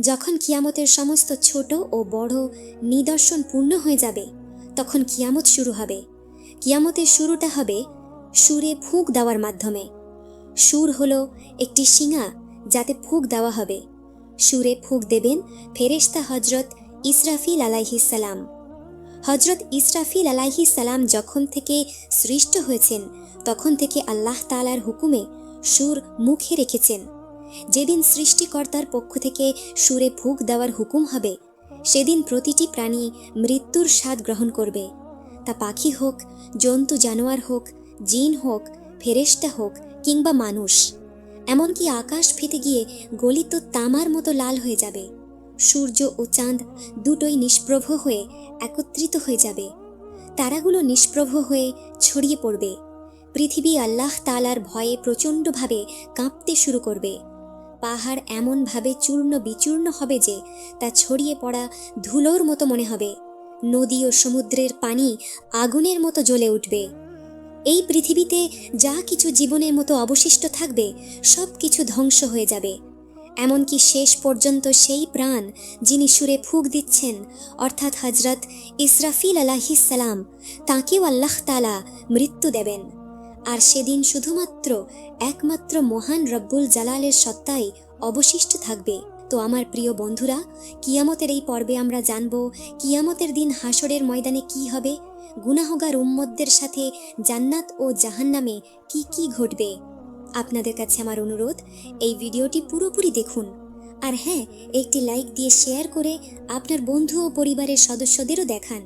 যখন কিয়ামতের সমস্ত ছোট ও বড় নিদর্শন পূর্ণ হয়ে যাবে, তখন কিয়ামত শুরু হবে। কিয়ামতের শুরুটা হবে সুরে ফুঁক দেওয়ার মাধ্যমে। সুর হলো একটি শিঙা যাতে ফুঁক দেওয়া হবে। সুরে ফুঁক দেবেন ফেরেশতা হজরত ইসরাফিল আলাইহিসালাম হজরত ইসরাফিল আলাইহিসালাম যখন থেকে সৃষ্ট হয়েছেন, তখন থেকে আল্লাহ তালার হুকুমে সুর মুখে রেখেছেন। যেদিন সৃষ্টিকর্তার পক্ষ থেকে সুরে ফুঁক দেওয়ার হুকুম হবে, সেদিন প্রতিটি প্রাণী মৃত্যুর স্বাদ গ্রহণ করবে। তা পাখি হোক, জন্তু জানোয়ার হোক, জিন হোক, ফেরেশতা হোক কিংবা মানুষ, এমনকি আকাশ ফেটে গিয়ে গলিত তামার মতো লাল হয়ে যাবে। সূর্য ও চাঁদ দুটোই নিষ্প্রভ হয়ে একত্রিত হয়ে যাবে। তারাগুলো নিষ্প্রভ হয়ে ছড়িয়ে পড়বে। পৃথিবী আল্লাহ তালার ভয়ে প্রচণ্ডভাবে কাঁপতে শুরু করবে। পাহাড় এমনভাবে চূর্ণ বিচূর্ণ হবে যে তা ছড়িয়ে পড়া ধুলোর মতো মনে হবে। নদী ও সমুদ্রের পানি আগুনের মতো জ্বলে উঠবে। এই পৃথিবীতে যা কিছু জীবনের মতো অবশিষ্ট থাকবে সব কিছু ধ্বংস হয়ে যাবে। এমনকি শেষ পর্যন্ত সেই প্রাণ যিনি সুরে ফুক দিচ্ছেন, অর্থাৎ হজরত ইসরাফিল আলাহিসাল্লাম তাঁকেও আল্লাহ তালা মৃত্যু দেবেন। আর সেদিন শুধুমাত্র একমাত্র মহান রব্বুল জালালের সত্তাই অবশিষ্ট থাকবে। তো আমার প্রিয় বন্ধুরা, কিয়ামতের এই পর্বে আমরা জানব, কিয়ামতের দিন হাসরের ময়দানে কি হবে? গুনাহগার উম্মতদের সাথে জান্নাত ও জাহান্নামে কি কি ঘটবে? আপনাদের কাছে আমার অনুরোধ, এই ভিডিওটি পুরোপুরি দেখুন। আর হ্যাঁ একটি লাইক দিয়ে শেয়ার করে আপনার বন্ধু ও পরিবারের সদস্যদেরও দেখান।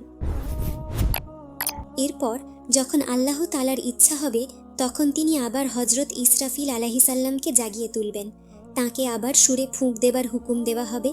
এরপর যখন আল্লাহ তালার ইচ্ছা হবে, তখন তিনি আবার হজরত ইসরাফিল আলাহিসাল্লামকে জাগিয়ে তুলবেন। তাকে আবার সুরে ফুঁক দেবার হুকুম দেওয়া হবে।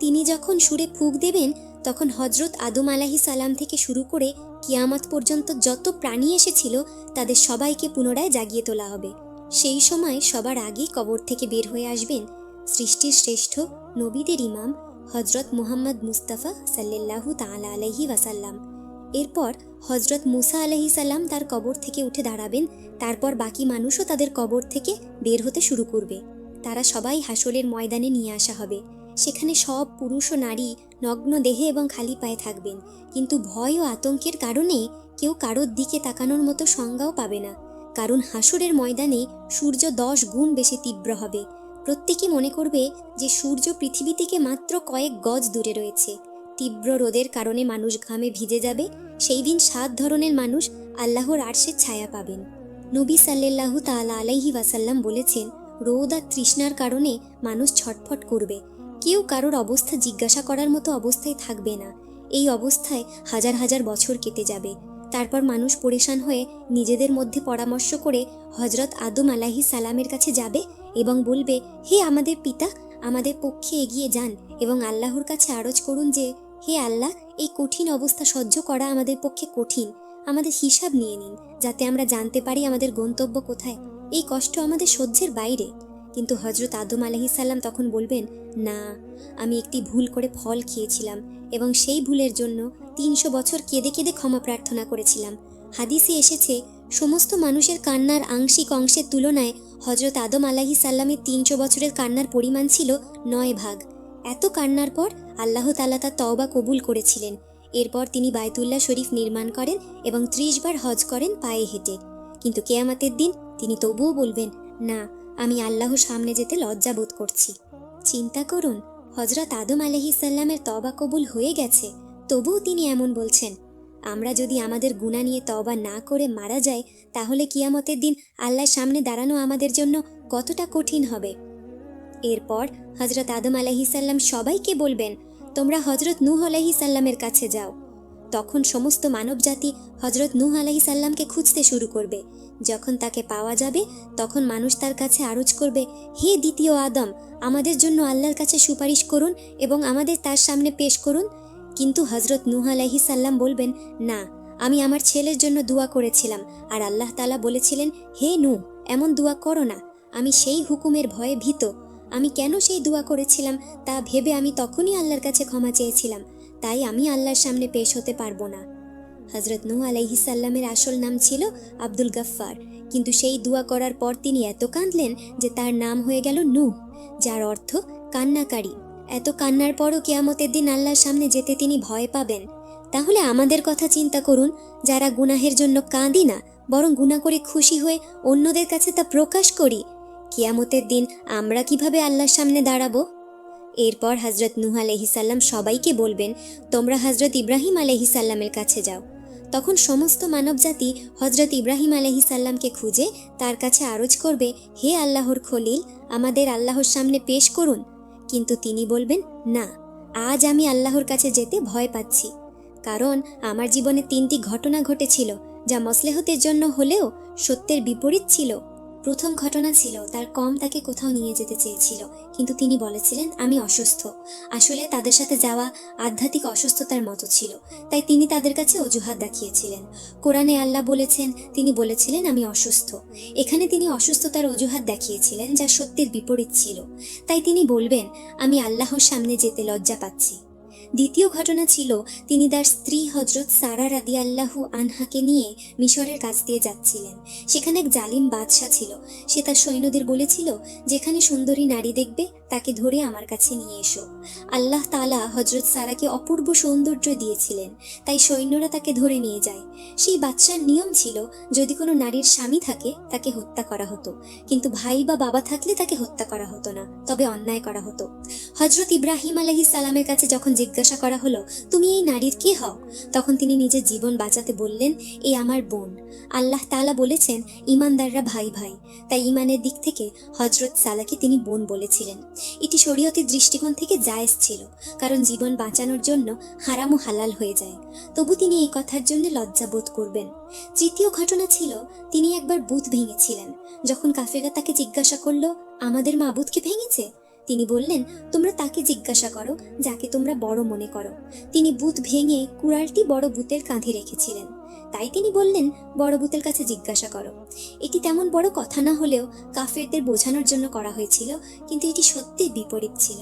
তিনি যখন সুরে ফুঁক দেবেন, তখন হজরত আদম আলাহি সালাম থেকে শুরু করে কিয়ামত পর্যন্ত যত প্রাণী এসেছিল, তাদের সবাইকে পুনরায় জাগিয়ে তোলা হবে। সেই সময় সবার আগে কবর থেকে বের হয়ে আসবেন সৃষ্টির শ্রেষ্ঠ নবীদের ইমাম হজরত মুহাম্মদ মুস্তাফা সাল্লাল্লাহু তালা আলাইহি ওয়াসাল্লাম। এরপর হজরত মুসা আলহি সাল্লাম তার কবর থেকে উঠে দাঁড়াবেন, তারপর বাকি মানুষও তাদের কবর থেকে বের হতে শুরু করবে। তারা সবাই হাসরের ময়দানে নিয়ে আসা হবে। সেখানে সব পুরুষ ও নারী নগ্ন দেহে এবং খালি পায়ে থাকবেন, কিন্তু ভয় ও আতঙ্কের কারণে কেউ কারোর দিকে তাকানোর মতো সংজ্ঞাও পাবে না, কারণ হাসরের ময়দানে সূর্য দশ গুণ বেশি তীব্র হবে। প্রত্যেকে মনে করবে যে সূর্য পৃথিবী থেকে মাত্র কয়েক গজ দূরে রয়েছে। তীব্র রোদের কারণে মানুষ ঘামে ভিজে যাবে, সেই দিন সাত ধরনের মানুষ আল্লাহর আরশের ছায়া পাবেন। নবী সাল্লাল্লাহু তাআলা আলাইহি ওয়াসাল্লাম বলেছেন, রোদ আর তৃষ্ণার কারণে মানুষ ছটফট করবে। কেউ কারোর অবস্থা জিজ্ঞাসা করার মতো অবস্থায় থাকবে না। এই অবস্থায় হাজার হাজার বছর কেটে যাবে। তারপর মানুষ পরেশান হয়ে নিজেদের মধ্যে পরামর্শ করে হজরত আদম আলাহি সালামের কাছে যাবে এবং বলবে, হে আমাদের পিতা, আমাদের পক্ষে এগিয়ে যান এবং আল্লাহর কাছে আরজ করুন যে হে আল্লাহ, এই কঠিন অবস্থা সহ্য করা আমাদের পক্ষে কঠিন। আমাদের হিসাব নিয়ে নিন, যাতে আমরা জানতে পারি আমাদের গন্তব্য কোথায়। এই কষ্ট আমাদের সহ্যের বাইরে। কিন্তু হজরত আদম আলহিসাল্লাম তখন বলবেন, না, আমি একটি ভুল করে ফল খেয়েছিলাম এবং সেই ভুলের জন্য তিনশো বছর কেঁদে কেঁদে ক্ষমা প্রার্থনা করেছিলাম। হাদিসে এসেছে, সমস্ত মানুষের কান্নার আংশিক অংশের তুলনায় হজরত আদম আলাহি সাল্লামের তিনশো বছরের কান্নার পরিমাণ ছিল নয় ভাগ। এত কান্নার পর আল্লাহ তালা তার তওবা কবুল করেছিলেন। এরপর তিনি বায়তুল্লাহ শরীফ নির্মাণ করেন এবং ত্রিশ বার হজ করেন পায়ে হেঁটে। কিন্তু কেয়ামাতের দিন তিনি তবুও বলবেন, না, আমি আল্লাহর সামনে যেতে লজ্জা বোধ করছি। চিন্তা করুন হজরত আদম আলহিসাল্লামের তবা কবুল হয়ে গেছে। তবুও তিনি এমন বলছেন, আমরা যদি আমাদের গুণা নিয়ে তবা না করে মারা যাই, তাহলে কিয়ামতের দিন আল্লাহর সামনে দাঁড়ানো আমাদের জন্য কতটা কঠিন হবে? এরপর হজরত আদম আলাহিসাল্লাম সবাইকে বলবেন, তোমরা হজরত নূহ আলাহিসাল্লামের কাছে যাও। তখন সমস্ত মানবজাতি হজরত নূহ আলাহিসাল্লামকে খুঁজতে শুরু করবে। যখন তাকে পাওয়া যাবে, তখন মানুষ তার কাছে আরজ করবে, হে দ্বিতীয় আদম, আমাদের জন্য আল্লাহর কাছে সুপারিশ করুন এবং আমাদের তার সামনে পেশ করুন। কিন্তু হজরত নূহ আলাহিসাল্লাম বলবেন, না, আমি আমার ছেলের জন্য দোয়া করেছিলাম আর আল্লাহ তালা বলেছিলেন, হে নূহ, এমন দোয়া করো না। আমি সেই হুকুমের ভয়ে ভীত। আমি কেন সেই দোয়া করেছিলাম তা ভেবে আমি তখনই আল্লাহর কাছে ক্ষমা চেয়েছিলাম। তাই আমি আল্লাহর সামনে পেশ হতে পারব না। হজরত নূহ আলাইহিসাল্লামের আসল নাম ছিল আব্দুল গাফফার। কিন্তু সেই দোয়া করার পর তিনি এত কাঁদলেন যে তার নাম হয়ে গেল নূহ, যার অর্থ কান্নাকারী। এত কান্নার পরও কেয়ামতের দিন আল্লাহর সামনে যেতে তিনি ভয় পাবেন। তাহলে আমাদের কথা চিন্তা করুন, যারা গুনাহের জন্য কাঁদি না, বরং গুনাহ করে খুশি হয়ে অন্যদের কাছে তা প্রকাশ করি। কিয়ামতের দিন আমরা কীভাবে আল্লাহর সামনে দাঁড়াবো? এরপর হজরত নুহ আলহিসাল্লাম সবাইকে বলবেন, তোমরা হজরত ইব্রাহিম আলহিসাল্লামের কাছে যাও। তখন সমস্ত মানবজাতি হজরত ইব্রাহিম আলহিসাল্লামকে খুঁজে তার কাছে আরজ করবে, হে আল্লাহর খলিল, আমাদের আল্লাহর সামনে পেশ করুন। কিন্তু তিনি বলবেন, না, আজ আমি আল্লাহর কাছে যেতে ভয় পাচ্ছি। কারণ আমার জীবনে তিনটি ঘটনা ঘটেছিল, যা মসলেহতের জন্য হলেও সত্যের বিপরীত ছিল। প্রথম ঘটনা ছিল, তার কম তাকে কোথাও নিয়ে যেতে চেয়েছিল, কিন্তু তিনি বলেছিলেন, আমি অসুস্থ। আসলে তাদের সাথে যাওয়া আধ্যাত্মিক অসুস্থতার মতো ছিল, তাই তিনি তাদের কাছে অজুহাত দেখিয়েছিলেন। কোরআনে আল্লাহ বলেছেন, তিনি বলেছিলেন, আমি অসুস্থ। এখানে তিনি অসুস্থতার অজুহাত দেখিয়েছিলেন, যা সত্যের বিপরীত ছিল। তাই তিনি বলবেন, আমি আল্লাহর সামনে যেতে লজ্জা পাচ্ছি। দ্বিতীয় ঘটনা ছিল তিনি তার স্ত্রী হজরত সারা রাদি আল্লাহু আনহাকে নিয়ে মিশরের কাছ দিয়ে যাচ্ছিলেন। সেখানে এক জালিম বাদশাহ ছিল। সে তার সৈন্যদের বলেছিল, যেখানে সুন্দরী নারী দেখবে তাকে ধরে আমার কাছে নিয়ে এসো। আল্লাহ তালা হজরত সারাকে অপূর্ব সৌন্দর্য দিয়েছিলেন, তাই সৈন্যরা তাকে ধরে নিয়ে যায়। সেই বাচ্চার নিয়ম ছিল, যদি কোনো নারীর স্বামী থাকে, তাকে হত্যা করা হতো। কিন্তু ভাই বা বাবা থাকলে তাকে হত্যা করা হতো না, তবে অন্যায় করা হতো। হজরত ইব্রাহিম আলহি সালামের কাছে যখন জিজ্ঞাসা করা হলো, তুমি এই নারীর কে হও? তখন তিনি নিজের জীবন বাঁচাতে বললেন এই আমার বোন। আল্লাহ তালা বলেছেন ইমানদাররা ভাই ভাই। তাই ইমানের দিক থেকে হজরত সালাকে তিনি বোন বলেছিলেন। এটি শরীয়তের দৃষ্টিকোণ থেকে জায়েজ ছিল, কারণ জীবন বাঁচানোর জন্য হারামও হালাল হয়ে যায়। তবু তিনি এই কথার জন্য লজ্জা বোধ করবেন। তৃতীয় ঘটনা ছিল, তিনি একবার বুথ ভেঙেছিলেন। যখন কাফেরা তাকে জিজ্ঞাসা করল, আমাদের মা মাবুদকে ভেঙেছে? তিনি বললেন, তোমরা তাকে জিজ্ঞাসা করো, যাকে তোমরা বড় মনে করো। তিনি বুথ ভেঙে কুড়ালটি বড় বুতের কাঁধে রেখেছিলেন। তাই তিনি বললেন, বড় বুতের কাছে জিজ্ঞাসা করো। এটি তেমন বড় কথা না হলেও কাফেরদের বোঝানোর জন্য করা হয়েছিল, কিন্তু এটি সত্যি বিপরীত ছিল।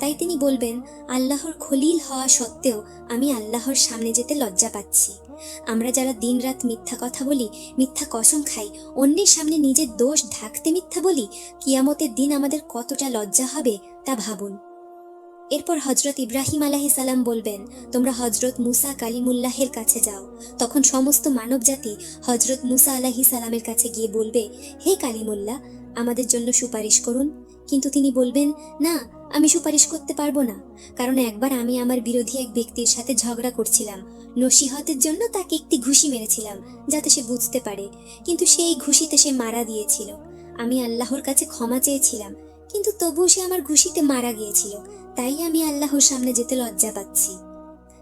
তাই তিনি বলবেন, আল্লাহর খলিল হওয়া সত্ত্বেও আমি আল্লাহর সামনে যেতে লজ্জা পাচ্ছি। আমরা যারা দিনরাত মিথ্যা কথা বলি, মিথ্যা কসম খাই, অন্যের সামনে নিজের দোষ ঢাকতে মিথ্যা বলি, কিয়ামতের দিন আমাদের কতটা লজ্জা হবে তা ভাবুন। এরপর হজরত ইব্রাহিম সালাম বলবেন, তোমরা হজরত মুসা কালিমুল্লাহের কাছে যাও। তখন সমস্ত মানবজাতি হজরত মুসা আলাহি সালামের কাছে গিয়ে বলবে, হে কালিমুল্লাহ, আমাদের জন্য সুপারিশ করুন। কিন্তু তিনি বলবেন, না, আমি সুপারিশ করতে পারব না। কারণ একবার আমি আমার বিরোধী এক ব্যক্তির সাথে ঝগড়া করছিলাম। নসিহতের জন্য তাকে একটি ঘুষি মেরেছিলাম, যাতে সে বুঝতে পারে। কিন্তু সেই ঘুষিতে সে মারা দিয়েছিল আমি আল্লাহর কাছে ক্ষমা চেয়েছিলাম, কিন্তু তবুও সে আমার ঘুষিতে মারা গিয়েছিল। তাই আমি আল্লাহর সামনে যেতে লজ্জা পাচ্ছি।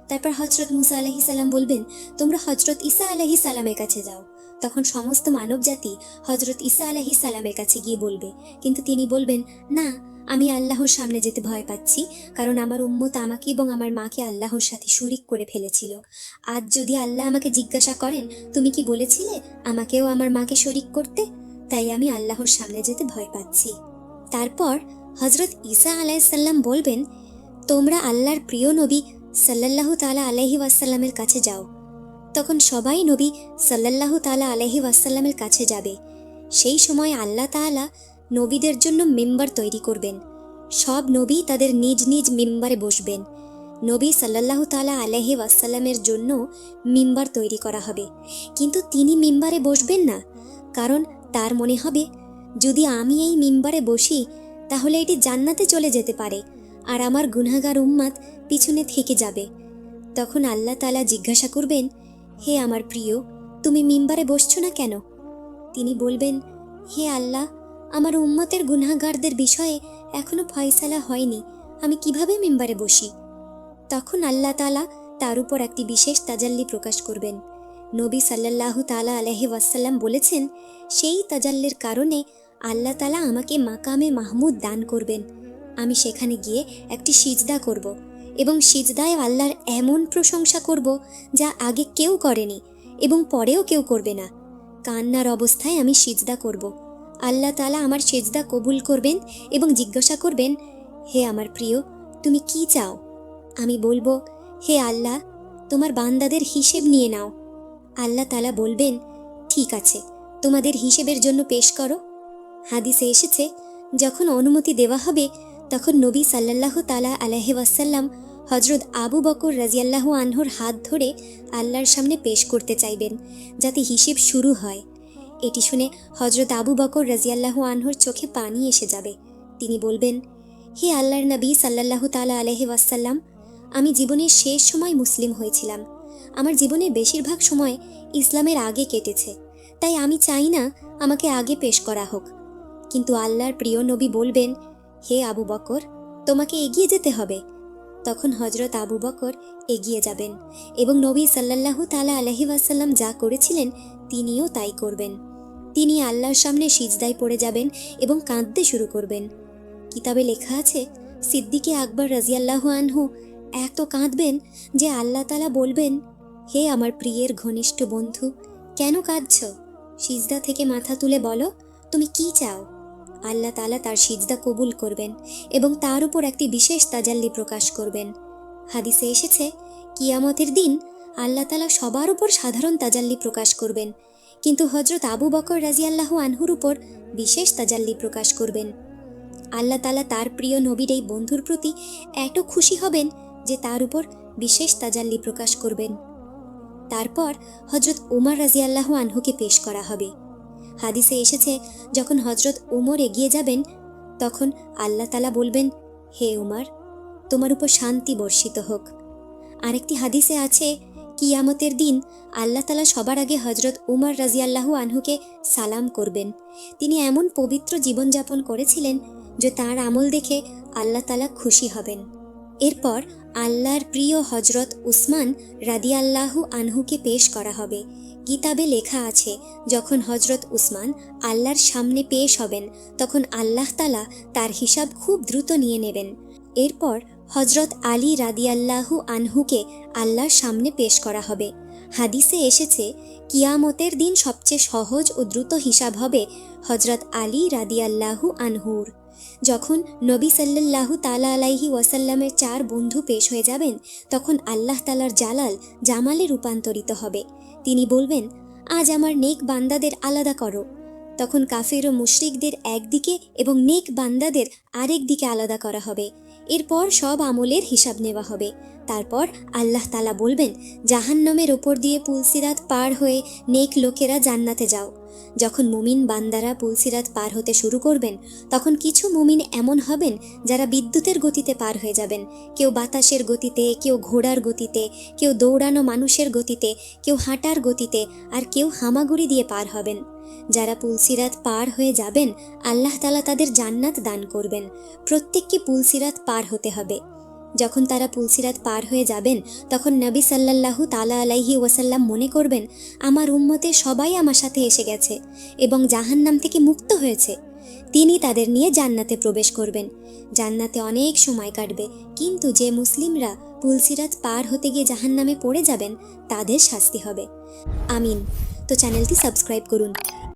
তারপর হজরত মুসা আলহি সালাম বলবেন, তোমরা হজরত ঈসা আলহি সালামের কাছে যাও। তখন সমস্ত মানব জাতি হজরত ঈসা আলহি সালামের কাছে গিয়ে বলবে। কিন্তু তিনি বলবেন, না, আমি আল্লাহর সামনে যেতে ভয় পাচ্ছি, কারণ আমার উম্মত আমাকে এবং আমার মাকে আল্লাহর সাথে শরিক করে ফেলেছিল। আজ যদি আল্লাহ আমাকে জিজ্ঞাসা করেন, তুমি কি বলেছিলে আমাকেও আমার মাকে শরিক করতে? তাই আমি আল্লাহর সামনে যেতে ভয় পাচ্ছি। তারপর হজরত ঈসা আলাইসাল্লাম বলবেন, তোমরা আল্লাহর প্রিয় নবী সাল্লাল্লাহু তালা আলহি ওয়াসাল্লামের কাছে যাও। তখন সবাই নবী সাল্লাল্লাহু তালা আলহি ওয়াসাল্লামের কাছে যাবে। সেই সময় আল্লাহ তাআলা নবীদের জন্য মেম্বার তৈরি করবেন। সব নবী তাদের নিজ নিজ মেম্বারে বসবেন। নবী সাল্লাল্লাহু তালা আলহি ওয়াসাল্লামের জন্য মিম্বার তৈরি করা হবে। কিন্তু তিনি মেম্বারে বসবেন না, কারণ তার মনে হবে, যদি আমি এই মেম্বারে বসি তাহলে এটি জান্নাতে চলে যেতে পারে আর আমার গুনাগার উম্মাদ পিছনে থেকে যাবে। তখন আল্লাহ তালা জিজ্ঞাসা করবেন, হে আমার প্রিয়, তুমি মিম্বারে বসছো না কেন? তিনি বলবেন, হে আল্লাহ, আমার উম্মতের গুনাগারদের বিষয়ে এখনও ফয়সালা হয়নি, আমি কীভাবে মিম্বারে বসি? তখন আল্লাহ তালা তার উপর একটি বিশেষ তাজাল্লি প্রকাশ করবেন। নবী সাল্লাল্লাহু তালা আলহি ওয়াসাল্লাম বলেছেন, সেই তাজাল্লির কারণে আল্লাহ তালা আমাকে মাকামে মাহমুদ দান করবেন। আমি সেখানে গিয়ে একটি সিজদা করব এবং সিজদায় আল্লাহর এমন প্রশংসা করব যা আগে কেউ করেনি এবং পরেও কেউ করবে না। কান্নার অবস্থায় আমি সিজদা করব। আল্লাহ তালা আমার সেজদা কবুল করবেন এবং জিজ্ঞাসা করবেন, হে আমার প্রিয়, তুমি কি চাও? আমি বলব, হে আল্লাহ, তোমার বান্দাদের হিসেব নিয়ে নাও। আল্লাহ তালা বলবেন, ঠিক আছে, তোমাদের হিসেবের জন্য পেশ করো হাদিসে এসেছে, যখন অনুমতি দেওয়া হবে, তখন নবী সাল্লাল্লাহু তালা আলাহি ওয়াসাল্লাম হজরত আবু বকর রাজিয়াল্লাহু আনহুর হাত ধরে আল্লাহর সামনে পেশ করতে চাইবেন, যাতে হিসেব শুরু হয়। এটি শুনে হজরত আবু বকর রাজিয়াল্লাহু আনহুর চোখে পানি এসে যাবে। তিনি বলবেন, হে আল্লাহর নবী সাল্লাল্লাহু তালা আলহি ওয়াসাল্লাম, আমি জীবনের শেষ সময় মুসলিম হয়েছিলাম। আমার জীবনের বেশিরভাগ সময় ইসলামের আগে কেটেছে। তাই আমি চাই না আমাকে আগে পেশ করা হোক। কিন্তু আল্লাহর প্রিয় নবী বলবেন, হে আবু বকর, তোমাকে এগিয়ে যেতে হবে। তখন হজরত আবু বকর এগিয়ে যাবেন এবং নবী সাল্লাল্লাহু তালা আলহি ওয়াসাল্লাম যা করেছিলেন তিনিও তাই করবেন। তিনি আল্লাহর সামনে সিজদায় পড়ে যাবেন এবং কাঁদতে শুরু করবেন। কিতাবে লেখা আছে, সিদ্দিকে আকবর রাজিয়াল্লাহু আনহু এত কাঁদবেন যে আল্লাহ তালা বলবেন, হে আমার প্রিয়ের ঘনিষ্ঠ বন্ধু, কেন কাঁদছ? সিজদা থেকে মাথা তুলে বলো, তুমি কি চাও? আল্লাহ তালা তার সিজদা কবুল করবেন এবং তার উপর একটি বিশেষ তাজাল্লি প্রকাশ করবেন। হাদিসে এসেছে, কিয়ামতের দিন আল্লাহ তালা সবার উপর সাধারণ তাজাল্লি প্রকাশ করবেন। কিন্তু হজরত আবু বকর রাজিয়াল্লাহু আনহুর উপর বিশেষ তাজাল্লি প্রকাশ করবেন। আল্লাহ তালা তার প্রিয় নবীর এই বন্ধুর প্রতি এত খুশি হবেন যে তার উপর বিশেষ তাজাল্লি প্রকাশ করবেন। তারপর হজরত উমর রাজিয়াল্লাহু আনহুকে পেশ করা হবে। হাদিসে এসেছে, যখন হজরত উমর এগিয়ে যাবেন, তখন আল্লাহ তালা বলবেন, হে উমর, তোমার উপর শান্তি বর্ষিত হোক। আরেকটি হাদিসে আছে, কিয়ামতের দিন আল্লাহ তালা সবার আগে হজরত উমর রাজিয়াল্লাহু আনহুকে সালাম করবেন। তিনি এমন পবিত্র জীবনযাপন করেছিলেন যে তার আমল দেখে আল্লাহ তালা খুশি হবেন। এরপর আল্লাহর প্রিয় হজরত উসমান রাদিয়াল্লাহু আনহুকে পেশ করা হবে। কিতাবে লেখা আছে, যখন হজরত উসমান আল্লাহর সামনে পেশ হবেন, তখন আল্লাহ তালা তার হিসাব খুব দ্রুত নিয়ে নেবেন। এরপর হজরত আলী রাদিয়াল্লাহু আনহুকে আল্লাহর সামনে পেশ করা হবে। হাদিসে এসেছে, কিয়ামতের দিন সবচেয়ে সহজ ও দ্রুত হিসাব হবে হজরত আলী রাদিয়াল্লাহু আনহুর। যখন নবী সাল্লাল্লাহু তালা আলাইহি ওয়াসাল্লামের চার বন্ধু পেশ হয়ে যাবেন, তখন আল্লাহ তালার জালাল জামালে রূপান্তরিত হবে। তিনি বলবেন, আজ আমার নেক বান্দাদের আলাদা করো। তখন কাফের ও মুশরিকদের একদিকে এবং নেক বান্দাদের আরেক দিকে আলাদা করা হবে। এরপর সব আমলের হিসাব নেওয়া হবে। তারপর আল্লাহ তালা বলবেন, জাহান্নামের ওপর দিয়ে পুলসিরাত পার হয়ে নেক লোকেরা জান্নাতে যাও। যখন মুমিন বান্দারা পুলসিরাত পার হতে শুরু করবেন, তখন কিছু মুমিন এমন হবেন যারা বিদ্যুতের গতিতে পার হয়ে যাবেন। কেউ বাতাসের গতিতে, কেউ ঘোড়ার গতিতে, কেউ দৌড়ানো মানুষের গতিতে, কেউ হাঁটার গতিতে, আর কেউ হামাগুড়ি দিয়ে পার হবেন। যারা পুলসিরাত পার হয়ে যাবেন, আল্লাহ তালা তাদের জান্নাত দান করবেন। প্রত্যেককে পুলসিরাত পার হতে হবে। যখন তারা পুলসিরাত পার হয়ে যাবেন, তখন নবী সাল্লাল্লাহু তালা আলাইহি ওয়াসাল্লাম মনে করবেন, আমার উম্মতে সবাই আমার সাথে এসে গেছে এবং জাহান্নাম থেকে মুক্ত হয়েছে। তিনি তাদের নিয়ে জান্নাতে প্রবেশ করবেন। জান্নাতে অনেক সময় কাটবে, কিন্তু যে মুসলিমরা পুলসিরাত পার হতে গিয়ে জাহান্নামে পড়ে যাবেন, তাদের শাস্তি হবে। আমিন। তো চ্যানেলটি সাবস্ক্রাইব করুন।